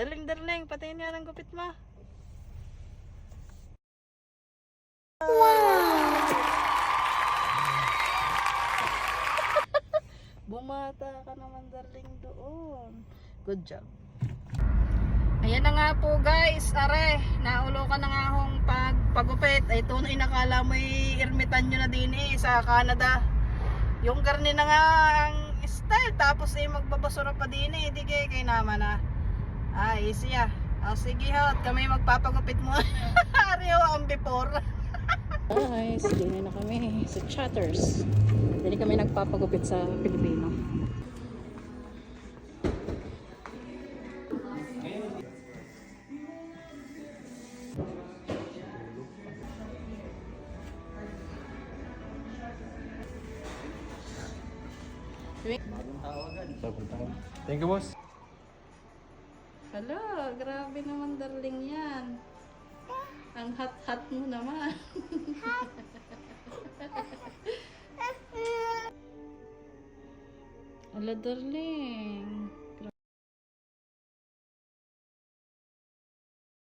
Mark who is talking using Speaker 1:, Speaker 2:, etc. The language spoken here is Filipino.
Speaker 1: Darling, darling, patayin niya ng gupit mo. Bumata ka naman, darling, doon. Good job. Ayan na nga po guys, are, naulo ka na nga akong pag, pagupit. Ay tunay nakala mo irmitan nyo na din eh sa Canada. Yung karne na nga ang style, tapos eh magbabasura pa din eh, di kay kay naman ah. Ah, easy ah. Oh, sige ha, at kami magpapagupit mo. Ariyo ang before. Guys, dini na kami sa Chatters. Dini kami nagpapagupit sa Pilipino.
Speaker 2: Thank you, boss.
Speaker 1: Hala, grabe naman darling yan. Ang hot-hot mo naman. Hala, darling.